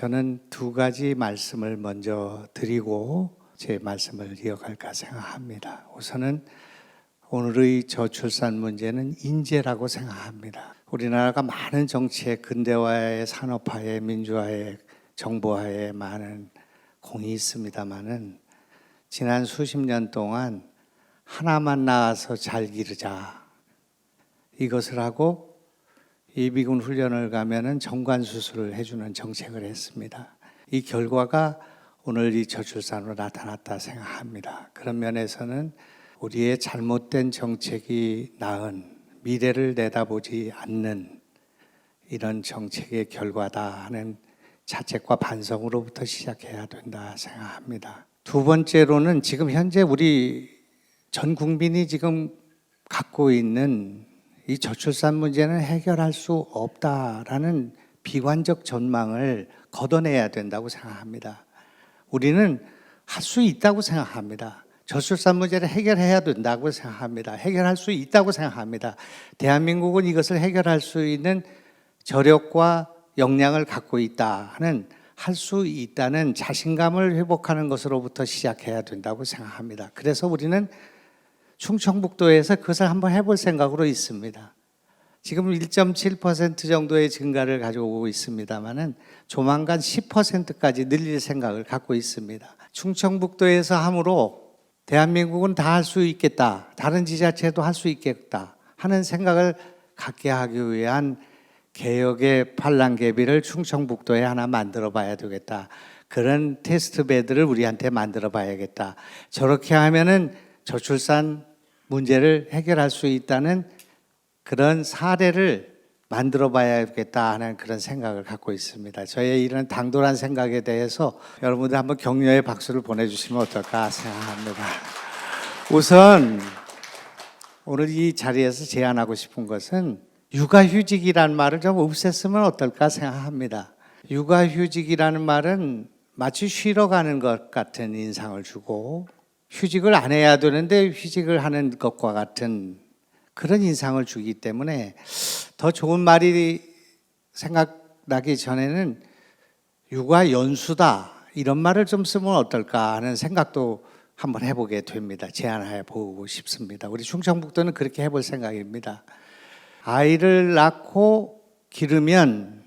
저는 두 가지 말씀을 먼저 드리고 제 말씀을 이어갈까 생각합니다. 우선은 오늘의 저출산 문제는 인재라고 생각합니다. 우리나라가 많은 정치의 근대화의 산업화의 민주화의 정보화에 많은 공이 있습니다만은 지난 수십 년 동안 하나만 낳아서 잘 기르자 이것을 하고 예비군 훈련을 가면은 정관 수술을 해주는 정책을 했습니다. 이 결과가 오늘 이 저출산으로 나타났다 생각합니다. 그런 면에서는 우리의 잘못된 정책이 낳은 미래를 내다보지 않는 이런 정책의 결과다 하는 자책과 반성으로부터 시작해야 된다 생각합니다. 두 번째로는 지금 현재 우리 전 국민이 지금 갖고 있는 이 저출산 문제는 해결할 수 없다라는 비관적 전망을 걷어내야 된다고 생각합니다. 우리는 할 수 있다고 생각합니다. 저출산 문제를 해결해야 된다고 생각합니다. 해결할 수 있다고 생각합니다. 대한민국은 이것을 해결할 수 있는 저력과 역량을 갖고 있다 하는 할 수 있다는 자신감을 회복하는 것으로부터 시작해야 된다고 생각합니다. 그래서 우리는 충청북도에서 그것을 한번 해볼 생각으로 있습니다. 지금 1.7% 정도의 증가를 가지고 오고 있습니다만은 조만간 10%까지 늘릴 생각을 갖고 있습니다. 충청북도에서 함으로 대한민국은 다 할 수 있겠다. 다른 지자체도 할 수 있겠다. 하는 생각을 갖게 하기 위한 개혁의 팔랑개비를 충청북도에 하나 만들어 봐야 되겠다. 그런 테스트 베드를 우리한테 만들어 봐야겠다. 저렇게 하면은 저출산 문제를 해결할 수 있다는 그런 사례를 만들어 봐야겠다 하는 그런 생각을 갖고 있습니다. 저의 이런 당돌한 생각에 대해서 여러분들 한번 격려의 박수를 보내주시면 어떨까 생각합니다. 우선 오늘 이 자리에서 제안하고 싶은 것은 육아휴직이라는 말을 좀 없앴으면 어떨까 생각합니다. 육아휴직이라는 말은 마치 쉬러 가는 것 같은 인상을 주고 휴직을 안 해야 되는데 휴직을 하는 것과 같은 그런 인상을 주기 때문에 더 좋은 말이 생각나기 전에는 육아 연수다 이런 말을 좀 쓰면 어떨까 하는 생각도 한번 해보게 됩니다. 제안해 보고 싶습니다. 우리 충청북도는 그렇게 해볼 생각입니다. 아이를 낳고 기르면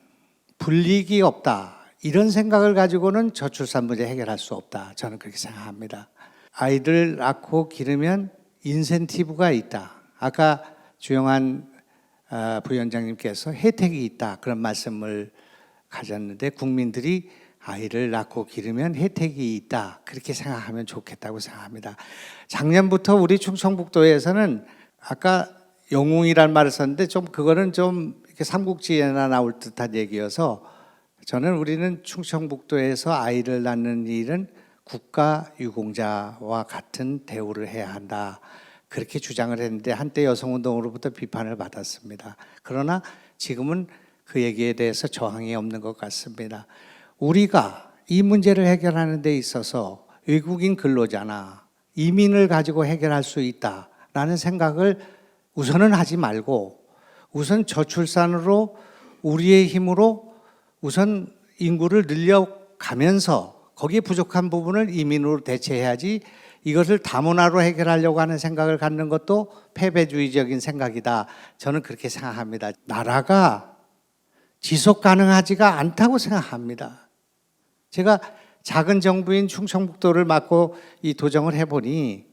불이익이 없다 이런 생각을 가지고는 저출산 문제 해결할 수 없다. 저는 그렇게 생각합니다. 아이들 낳고 기르면 인센티브가 있다. 아까 주영한 아, 부위원장님께서 혜택이 있다 그런 말씀을 가졌는데 국민들이 아이를 낳고 기르면 혜택이 있다 그렇게 생각하면 좋겠다고 생각합니다. 작년부터 우리 충청북도에서는 아까 영웅이란 말을 썼는데 좀 그거는 좀 이렇게 삼국지에나 나올 듯한 얘기여서 저는 우리는 충청북도에서 아이를 낳는 일은 국가 유공자와 같은 대우를 해야 한다. 그렇게 주장을 했는데 한때 여성운동으로부터 비판을 받았습니다. 그러나 지금은 그 얘기에 대해서 저항이 없는 것 같습니다. 우리가 이 문제를 해결하는 데 있어서 외국인 근로자나 이민을 가지고 해결할 수 있다라는 생각을 우선은 하지 말고 우선 저출산으로 우리의 힘으로 우선 인구를 늘려가면서 거기에 부족한 부분을 이민으로 대체해야지 이것을 다문화로 해결하려고 하는 생각을 갖는 것도 패배주의적인 생각이다. 저는 그렇게 생각합니다. 나라가 지속 가능하지가 않다고 생각합니다. 제가 작은 정부인 충청북도를 맡고 이 도정을 해보니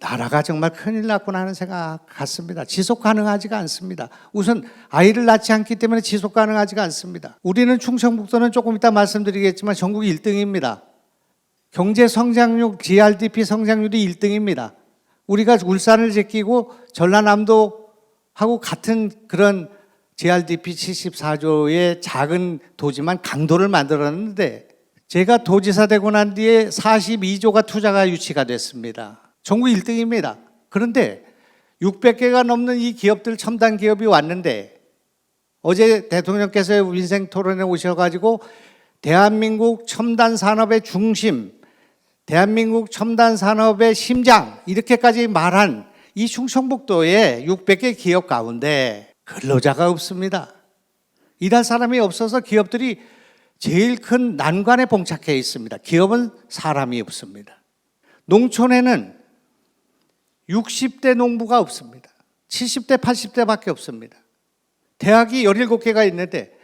나라가 정말 큰일 났구나 하는 생각 같습니다. 지속 가능하지가 않습니다. 우선 아이를 낳지 않기 때문에 지속 가능하지가 않습니다. 우리는 충청북도는 조금 이따 말씀드리겠지만 전국 1등입니다. 경제 성장률, GRDP 성장률이 1등입니다. 우리가 울산을 제끼고 전라남도 하고 같은 그런 GRDP 74조의 작은 도지만 강도를 만들었는데 제가 도지사 되고 난 뒤에 42조가 투자가 유치가 됐습니다. 전국 1등입니다. 그런데 600개가 넘는 이 기업들 첨단 기업이 왔는데 어제 대통령께서 민생 토론에 오셔가지고 대한민국 첨단 산업의 중심, 대한민국 첨단 산업의 심장 이렇게까지 말한 이 충청북도의 600개 기업 가운데 근로자가 없습니다. 일할 사람이 없어서 기업들이 제일 큰 난관에 봉착해 있습니다. 기업은 사람이 없습니다. 농촌에는 60대 농부가 없습니다. 70대, 80대밖에 없습니다. 대학이 17개가 있는데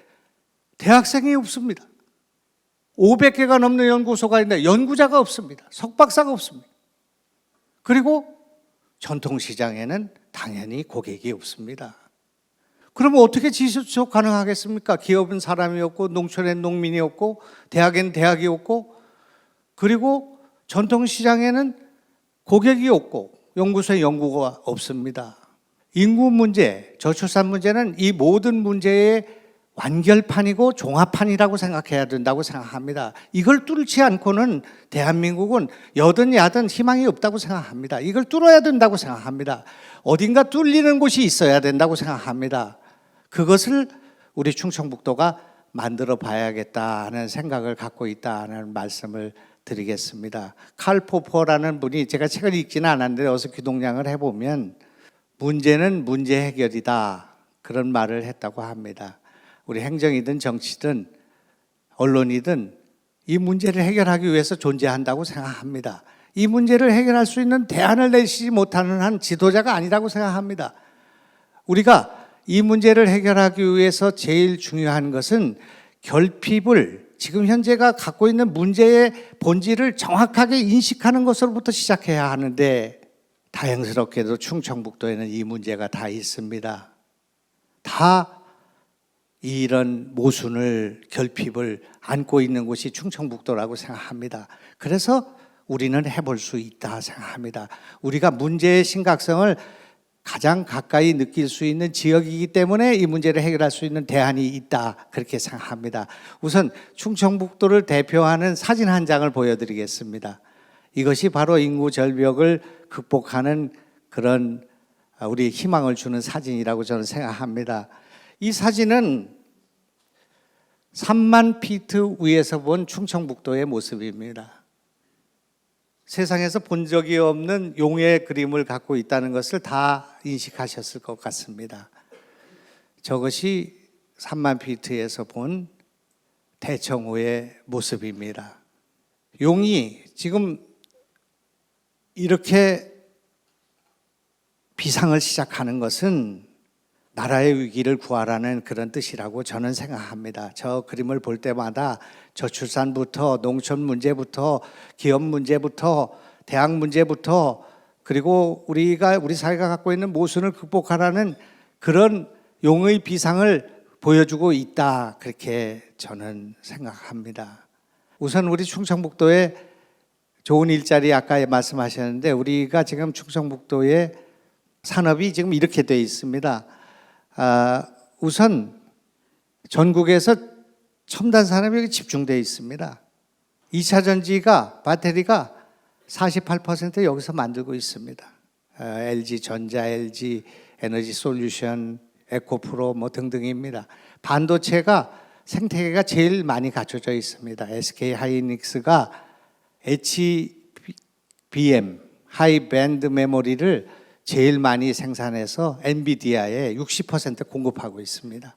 대학생이 없습니다. 500개가 넘는 연구소가 있는데 연구자가 없습니다. 석박사가 없습니다. 그리고 전통시장에는 당연히 고객이 없습니다. 그러면 어떻게 지속 가능하겠습니까? 기업은 사람이 없고 농촌엔 농민이 없고 대학엔 대학이 없고 그리고 전통시장에는 고객이 없고 연구소에 연구가 없습니다. 인구 문제, 저출산 문제는 이 모든 문제의 완결판이고 종합판이라고 생각해야 된다고 생각합니다. 이걸 뚫지 않고는 대한민국은 여든 야든 희망이 없다고 생각합니다. 이걸 뚫어야 된다고 생각합니다. 어딘가 뚫리는 곳이 있어야 된다고 생각합니다. 그것을 우리 충청북도가 만들어 봐야겠다 하는 생각을 갖고 있다는 말씀을 드리겠습니다. 칼 포퍼라는 분이 제가 책을 읽지는 않았는데 어서 귀동냥을 해보면 문제는 문제 해결이다 그런 말을 했다고 합니다. 우리 행정이든 정치든 언론이든 이 문제를 해결하기 위해서 존재한다고 생각합니다. 이 문제를 해결할 수 있는 대안을 내시지 못하는 한 지도자가 아니라고 생각합니다. 우리가 이 문제를 해결하기 위해서 제일 중요한 것은 결핍을 지금 현재가 갖고 있는 문제의 본질을 정확하게 인식하는 것으로부터 시작해야 하는데 다행스럽게도 충청북도에는 이 문제가 다 있습니다. 다 이런 모순을 결핍을 안고 있는 곳이 충청북도라고 생각합니다. 그래서 우리는 해볼 수 있다 생각합니다. 우리가 문제의 심각성을 가장 가까이 느낄 수 있는 지역이기 때문에 이 문제를 해결할 수 있는 대안이 있다 그렇게 생각합니다. 우선 충청북도를 대표하는 사진 한 장을 보여드리겠습니다. 이것이 바로 인구 절벽을 극복하는 그런 우리 희망을 주는 사진이라고 저는 생각합니다. 이 사진은 3만 피트 위에서 본 충청북도의 모습입니다. 세상에서 본 적이 없는 용의 그림을 갖고 있다는 것을 다 인식하셨을 것 같습니다. 저것이 3만 피트에서 본 대청호의 모습입니다. 용이 지금 이렇게 비상을 시작하는 것은 나라의 위기를 구하라는 그런 뜻이라고 저는 생각합니다. 저 그림을 볼 때마다 저출산부터 농촌 문제부터 기업 문제부터 대학 문제부터 그리고 우리가 우리 사회가 갖고 있는 모순을 극복하라는 그런 용의 비상을 보여주고 있다 그렇게 저는 생각합니다. 우선 우리 충청북도에 좋은 일자리 아까 말씀하셨는데 우리가 지금 충청북도의 산업이 지금 이렇게 돼 있습니다. 아, 우선 전국에서 첨단 산업이 집중되어 있습니다. 2차 전지가 배터리가 48% 여기서 만들고 있습니다. 아, LG 전자, LG 에너지 솔루션, 에코프로 뭐 등등입니다. 반도체가 생태계가 제일 많이 갖춰져 있습니다. SK 하이닉스가 HBM 하이 밴드 메모리를 제일 많이 생산해서 엔비디아에 60% 공급하고 있습니다.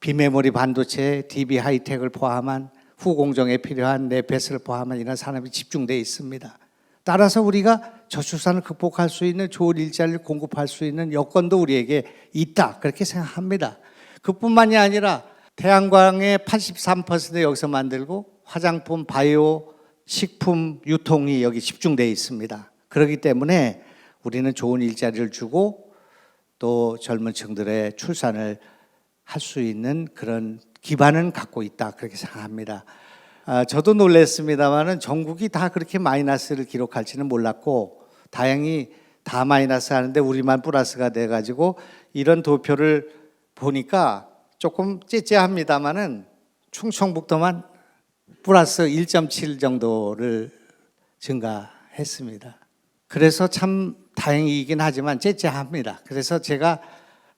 비메모리 반도체, DB 하이텍을 포함한 후공정에 필요한 네페스를 포함한 이런 산업이 집중되어 있습니다. 따라서 우리가 저출산을 극복할 수 있는 좋은 일자리를 공급할 수 있는 여건도 우리에게 있다 그렇게 생각합니다. 그뿐만이 아니라 태양광의 83% 여기서 만들고 화장품, 바이오, 식품 유통이 여기 집중되어 있습니다. 그렇기 때문에 우리는 좋은 일자리를 주고 또 젊은 층들의 출산을 할 수 있는 그런 기반은 갖고 있다 그렇게 생각합니다. 아, 저도 놀랐습니다만은 전국이 다 그렇게 마이너스를 기록할지는 몰랐고 다행히 다 마이너스 하는데 우리만 플러스가 돼 가지고 이런 도표를 보니까 조금 째째합니다만은 충청북도만 플러스 1.7 정도를 증가했습니다. 그래서 참 다행이긴 하지만 째째합니다. 그래서 제가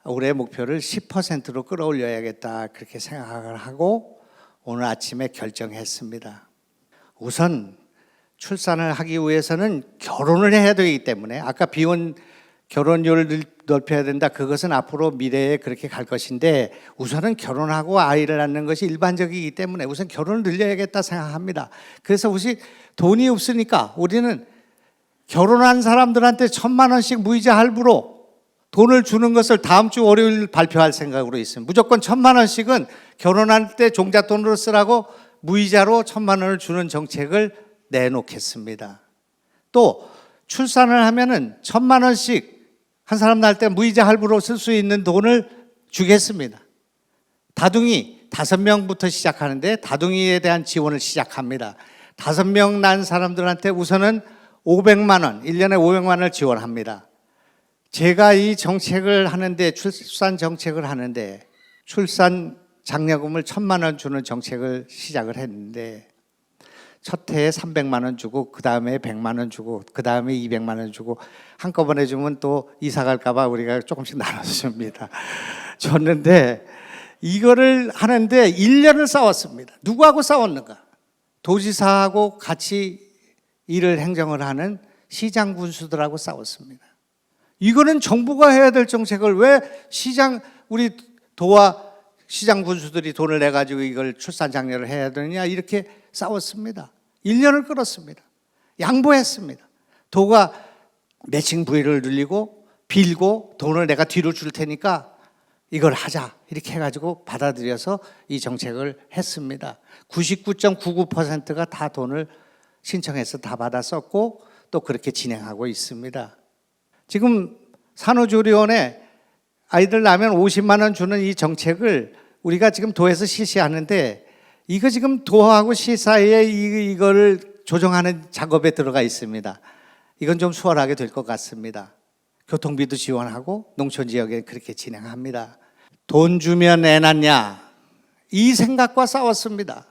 올해 목표를 10%로 끌어올려야겠다 그렇게 생각을 하고 오늘 아침에 결정했습니다. 우선 출산을 하기 위해서는 결혼을 해야 되기 때문에 아까 비혼 결혼율을 늘- 넓혀야 된다. 그것은 앞으로 미래에 그렇게 갈 것인데 우선은 결혼하고 아이를 낳는 것이 일반적이기 때문에 우선 결혼을 늘려야겠다 생각합니다. 그래서 우리 돈이 없으니까 우리는 결혼한 사람들한테 천만 원씩 무이자 할부로 돈을 주는 것을 다음 주 월요일 발표할 생각으로 있습니다. 무조건 천만 원씩은 결혼할 때 종잣돈으로 쓰라고 무이자로 천만 원을 주는 정책을 내놓겠습니다. 또 출산을 하면은 천만 원씩 한 사람 낳을 때 무이자 할부로 쓸 수 있는 돈을 주겠습니다. 다둥이 다섯 명부터 시작하는데 다둥이에 대한 지원을 시작합니다. 다섯 명 난 사람들한테 우선은 500만 원, 1년에 500만 원을 지원합니다. 제가 이 정책을 하는데 출산 정책을 하는데 출산 장려금을 천만 원 주는 정책을 시작을 했는데 첫 해에 300만 원 주고 그 다음에 100만 원 주고 그 다음에 200만 원 주고 한꺼번에 주면 또 이사 갈까 봐 우리가 조금씩 나눠서 줍니다. 줬는데 이거를 하는데 1년을 싸웠습니다. 누구하고 싸웠는가? 도지사하고 같이 일을 행정을 하는 시장 군수들하고 싸웠습니다. 이거는 정부가 해야 될 정책을 왜 시장 우리 도와 시장 군수들이 돈을 내 가지고 이걸 출산 장려를 해야 되느냐 이렇게 싸웠습니다. 1년을 끌었습니다. 양보했습니다. 도가 매칭 부위를 늘리고 빌고 돈을 내가 뒤로 줄 테니까 이걸 하자 이렇게 해가지고 받아들여서 이 정책을 했습니다. 99.99%가 다 돈을 신청해서 다 받아 썼고 또 그렇게 진행하고 있습니다. 지금 산후조리원에 아이들 낳으면 50만 원 주는 이 정책을 우리가 지금 도에서 실시하는데 이거 지금 도하고 시 사이에 이- 이거를 조정하는 작업에 들어가 있습니다. 이건 좀 수월하게 될 것 같습니다. 교통비도 지원하고 농촌 지역에 그렇게 진행합니다. 돈 주면 애 낳냐? 이 생각과 싸웠습니다.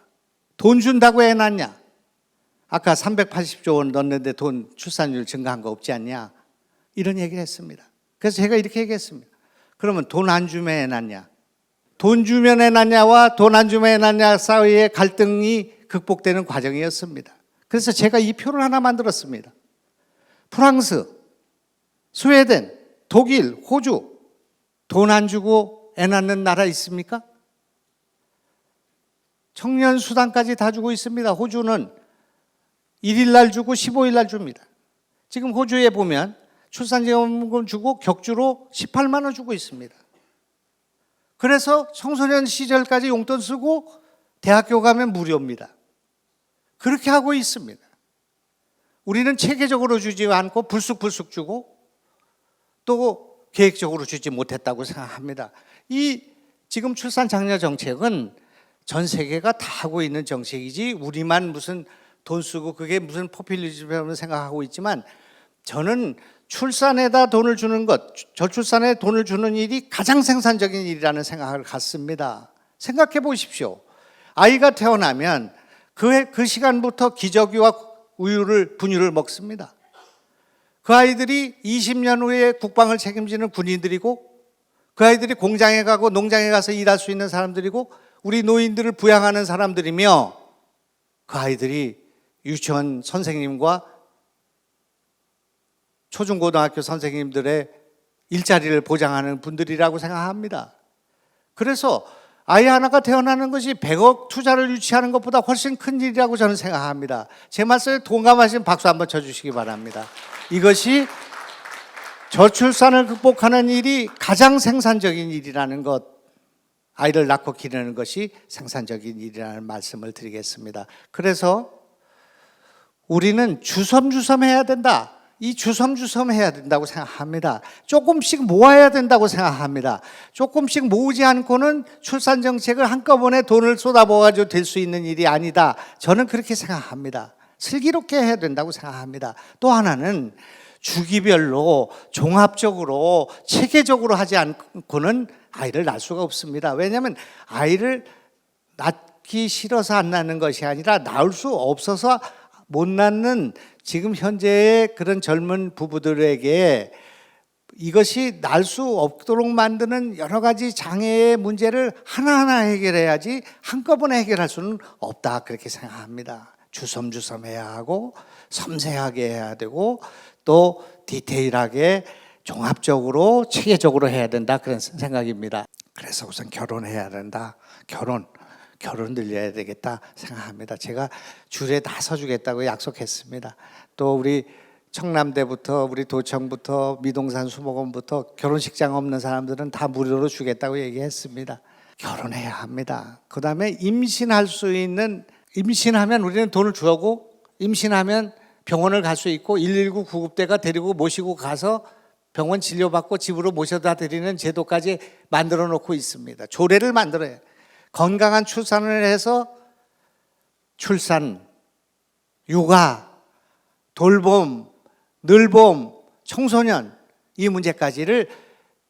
돈 준다고 애 낳냐? 아까 380조 원 넣는데 돈 출산율 증가한 거 없지 않냐? 이런 얘기를 했습니다. 그래서 제가 이렇게 얘기했습니다. 그러면 돈 안 주면 애 낳냐? 돈 주면 애 낳냐와 돈 안 주면 애 낳냐 사이의 갈등이 극복되는 과정이었습니다. 그래서 제가 이 표를 하나 만들었습니다. 프랑스, 스웨덴, 독일, 호주 돈 안 주고 애 낳는 나라 있습니까? 청년 수당까지 다 주고 있습니다. 호주는 1일 날 주고 15일 날 줍니다. 지금 호주에 보면 출산지원금 주고 격주로 18만 원 주고 있습니다. 그래서 청소년 시절까지 용돈 쓰고 대학교 가면 무료입니다. 그렇게 하고 있습니다. 우리는 체계적으로 주지 않고 불쑥불쑥 주고 또 계획적으로 주지 못했다고 생각합니다. 이 지금 출산 장려 정책은 전 세계가 다 하고 있는 정책이지 우리만 무슨 돈 쓰고 그게 무슨 포퓰리즘이라고 생각하고 있지만 저는 출산에다 돈을 주는 것, 저출산에 돈을 주는 일이 가장 생산적인 일이라는 생각을 갖습니다. 생각해 보십시오. 아이가 태어나면 그, 해- 그 시간부터 기저귀와 우유를, 분유를 먹습니다. 그 아이들이 20년 후에 국방을 책임지는 군인들이고 그 아이들이 공장에 가고 농장에 가서 일할 수 있는 사람들이고 우리 노인들을 부양하는 사람들이며 그 아이들이 유치원 선생님과 초중고등학교 선생님들의 일자리를 보장하는 분들이라고 생각합니다. 그래서 아이 하나가 태어나는 것이 100억 투자를 유치하는 것보다 훨씬 큰 일이라고 저는 생각합니다. 제 말씀에 동감하신 박수 한번 쳐주시기 바랍니다. 이것이 저출산을 극복하는 일이 가장 생산적인 일이라는 것, 아이를 낳고 기르는 것이 생산적인 일이라는 말씀을 드리겠습니다. 그래서 우리는 주섬주섬 해야 된다. 이 주섬주섬 해야 된다고 생각합니다. 조금씩 모아야 된다고 생각합니다. 조금씩 모으지 않고는 출산 정책을 한꺼번에 돈을 쏟아부어가지고 될 수 있는 일이 아니다. 저는 그렇게 생각합니다. 슬기롭게 해야 된다고 생각합니다. 또 하나는 주기별로 종합적으로 체계적으로 하지 않고는 아이를 낳을 수가 없습니다. 왜냐하면 아이를 낳기 싫어서 안 낳는 것이 아니라 낳을 수 없어서 못 낳는 지금 현재의 그런 젊은 부부들에게 이것이 날 수 없도록 만드는 여러 가지 장애의 문제를 하나하나 해결해야지 한꺼번에 해결할 수는 없다 그렇게 생각합니다. 주섬주섬 해야 하고 섬세하게 해야 되고 또 디테일하게 종합적으로 체계적으로 해야 된다 그런 생각입니다. 그래서 우선 결혼해야 된다. 결혼 결혼 늘려야 되겠다 생각합니다. 제가 줄에 다 서주겠다고 약속했습니다. 또 우리 청남대부터 우리 도청부터 미동산 수목원부터 결혼식장 없는 사람들은 다 무료로 주겠다고 얘기했습니다. 결혼해야 합니다. 그 다음에 임신할 수 있는 임신하면 우리는 돈을 주고 임신하면 병원을 갈 수 있고 119 구급대가 데리고 모시고 가서 병원 진료받고 집으로 모셔다 드리는 제도까지 만들어 놓고 있습니다. 조례를 만들어야 건강한 출산을 해서 출산, 육아, 돌봄, 늘봄, 청소년 이 문제까지를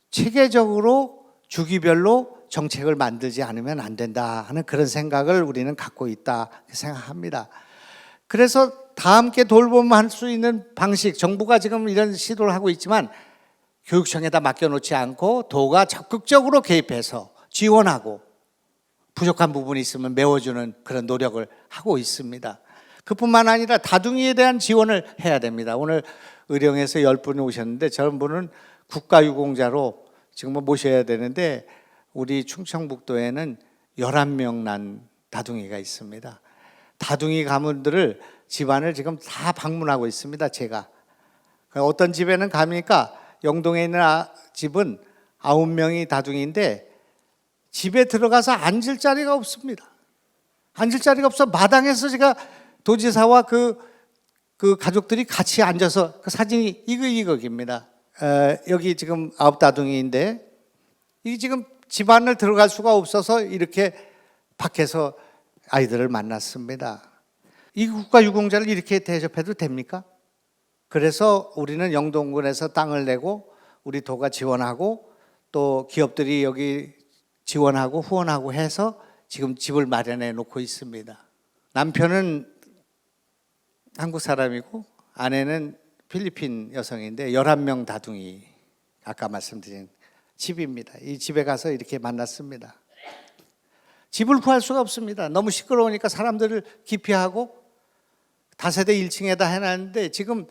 체계적으로 주기별로 정책을 만들지 않으면 안 된다 하는 그런 생각을 우리는 갖고 있다 생각합니다. 그래서 다 함께 돌봄할 수 있는 방식 정부가 지금 이런 시도를 하고 있지만 교육청에다 맡겨놓지 않고 도가 적극적으로 개입해서 지원하고 부족한 부분이 있으면 메워주는 그런 노력을 하고 있습니다. 그뿐만 아니라 다둥이에 대한 지원을 해야 됩니다. 오늘 의령에서 열 분이 오셨는데 저런 분은 국가유공자로 지금 뭐 모셔야 되는데 우리 충청북도에는 11명 난 다둥이가 있습니다. 다둥이 가문들을 집안을 지금 다 방문하고 있습니다. 제가 어떤 집에는 가니까 영동에 있는 아- 집은 아홉 명이 다둥이인데 집에 들어가서 앉을 자리가 없습니다. 앉을 자리가 없어 마당에서 제가 도지사와 그, 그 가족들이 같이 앉아서 그 사진이 이거 이거입니다. 에, 여기 지금 아홉 다둥이인데 이 지금 집안을 들어갈 수가 없어서 이렇게 밖에서 아이들을 만났습니다. 이 국가 유공자를 이렇게 대접해도 됩니까? 그래서 우리는 영동군에서 땅을 내고 우리 도가 지원하고 또 기업들이 여기 지원하고 후원하고 해서 지금 집을 마련해 놓고 있습니다. 남편은 한국 사람이고 아내는 필리핀 여성인데 11명 다둥이 아까 말씀드린 집입니다. 이 집에 가서 이렇게 만났습니다. 집을 구할 수가 없습니다. 너무 시끄러우니까 사람들을 기피하고 다세대 1층에다 해놨는데 지금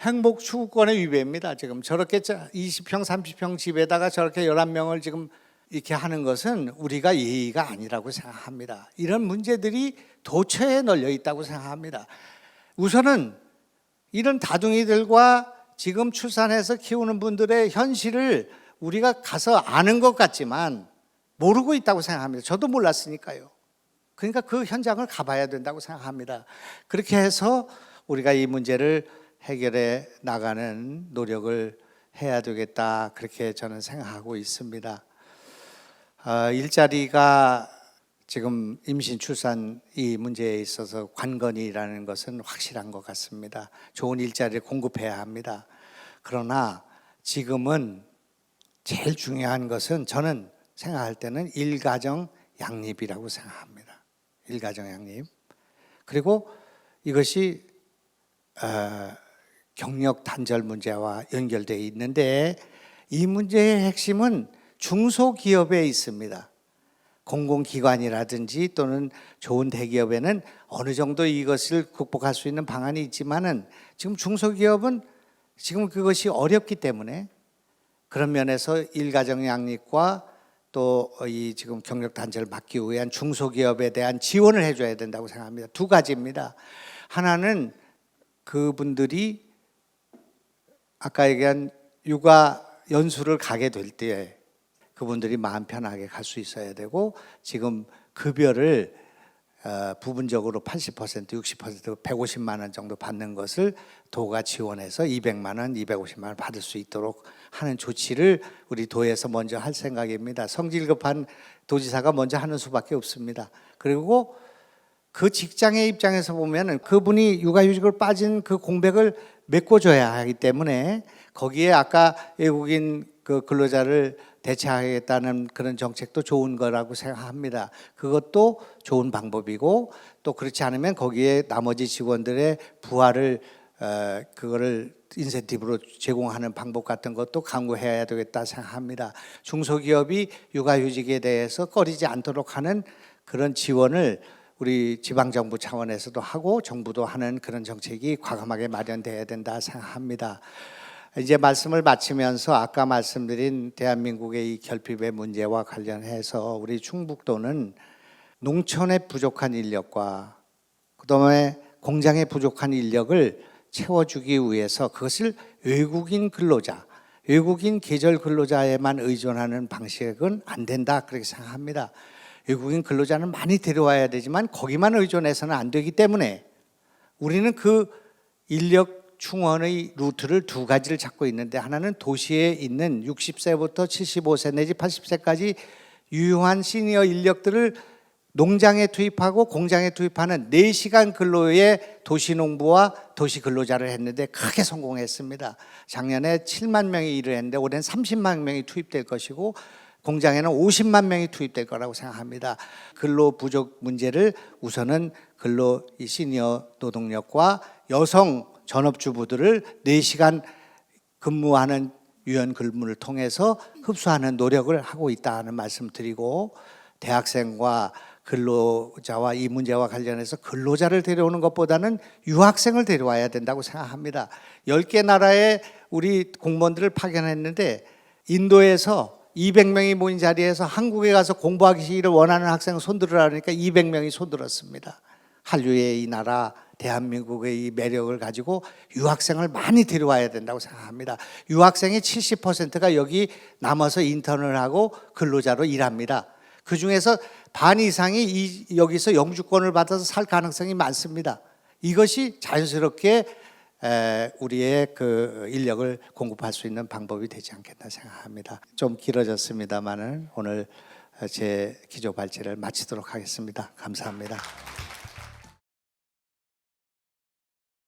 행복 추구권의 위배입니다. 지금 저렇게 20평, 30평 집에다가 저렇게 11명을 지금 이렇게 하는 것은 우리가 예의가 아니라고 생각합니다. 이런 문제들이 도처에 널려 있다고 생각합니다. 우선은 이런 다둥이들과 지금 출산해서 키우는 분들의 현실을 우리가 가서 아는 것 같지만 모르고 있다고 생각합니다. 저도 몰랐으니까요. 그러니까 그 현장을 가봐야 된다고 생각합니다. 그렇게 해서 우리가 이 문제를 해결해 나가는 노력을 해야 되겠다. 그렇게 저는 생각하고 있습니다. 어, 일자리가 지금 임신 출산 이 문제에 있어서 관건이라는 것은 확실한 것 같습니다. 좋은 일자리를 공급해야 합니다. 그러나 지금은 제일 중요한 것은 저는 생각할 때는 일가정 양립이라고 생각합니다. 일가정 양립. 그리고 이것이 어, 경력 단절 문제와 연결되어 있는데 이 문제의 핵심은 중소기업에 있습니다. 공공기관이라든지 또는 좋은 대기업에는 어느 정도 이것을 극복할 수 있는 방안이 있지만은 지금 중소기업은 지금 그것이 어렵기 때문에 그런 면에서 일가정 양립과 또 이 지금 경력 단절을 막기 위한 중소기업에 대한 지원을 해줘야 된다고 생각합니다. 두 가지입니다. 하나는 그분들이 아까 얘기한 육아 연수를 가게 될 때 그분들이 마음 편하게 갈 수 있어야 되고 지금 급여를 어, 부분적으로 80% 60% 150만 원 정도 받는 것을 도가 지원해서 200만 원, 250만 원 받을 수 있도록 하는 조치를 우리 도에서 먼저 할 생각입니다. 성질 급한 도지사가 먼저 하는 수밖에 없습니다. 그리고 그 직장의 입장에서 보면은 그분이 육아휴직을 빠진 그 공백을 메꿔줘야 하기 때문에 거기에 아까 외국인 그 근로자를 대체하겠다는 그런 정책도 좋은 거라고 생각합니다. 그것도 좋은 방법이고 또 그렇지 않으면 거기에 나머지 직원들의 부하를 어, 그거를 인센티브로 제공하는 방법 같은 것도 강구해야 되겠다 생각합니다. 중소기업이 육아휴직에 대해서 꺼리지 않도록 하는 그런 지원을 우리 지방 정부 차원에서도 하고 정부도 하는 그런 정책이 과감하게 마련돼야 된다 생각합니다. 이제 말씀을 마치면서 아까 말씀드린 대한민국의 이 결핍의 문제와 관련해서 우리 충북도는 농촌에 부족한 인력과 그다음에 공장에 부족한 인력을 채워주기 위해서 그것을 외국인 근로자, 외국인 계절 근로자에만 의존하는 방식은 안 된다 그렇게 생각합니다. 외국인 근로자는 많이 데려와야 되지만 거기만 의존해서는 안 되기 때문에 우리는 그 인력 충원의 루트를 두 가지를 찾고 있는데 하나는 도시에 있는 60세부터 75세 내지 80세까지 유효한 시니어 인력들을 농장에 투입하고 공장에 투입하는 4시간 근로의 도시농부와 도시 근로자를 했는데 크게 성공했습니다. 작년에 7만 명이 일을 했는데 올해는 30만 명이 투입될 것이고 공장에는 50만 명이 투입될 거라고 생각합니다. 근로 부족 문제를 우선은 근로 이 시니어 노동력과 여성 전업주부들을 4시간 근무하는 유연 근무를 통해서 흡수하는 노력을 하고 있다는 말씀 드리고 대학생과 근로자와 이 문제와 관련해서 근로자를 데려오는 것보다는 유학생을 데려와야 된다고 생각합니다. 10개 나라에 우리 공무원들을 파견했는데 인도에서 200명이 모인 자리에서 한국에 가서 공부하기를 원하는 학생을 손들으라 그러니까 200명이 손들었습니다. 한류의 이 나라 대한민국의 이 매력을 가지고 유학생을 많이 데려와야 된다고 생각합니다. 유학생의 70%가 여기 남아서 인턴을 하고 근로자로 일합니다. 그 중에서 반 이상이 이, 여기서 영주권을 받아서 살 가능성이 많습니다. 이것이 자연스럽게 에, 우리의 그 인력을 공급할 수 있는 방법이 되지 않겠나 생각합니다. 좀 길어졌습니다만은 오늘 제 기조 발제를 마치도록 하겠습니다. 감사합니다.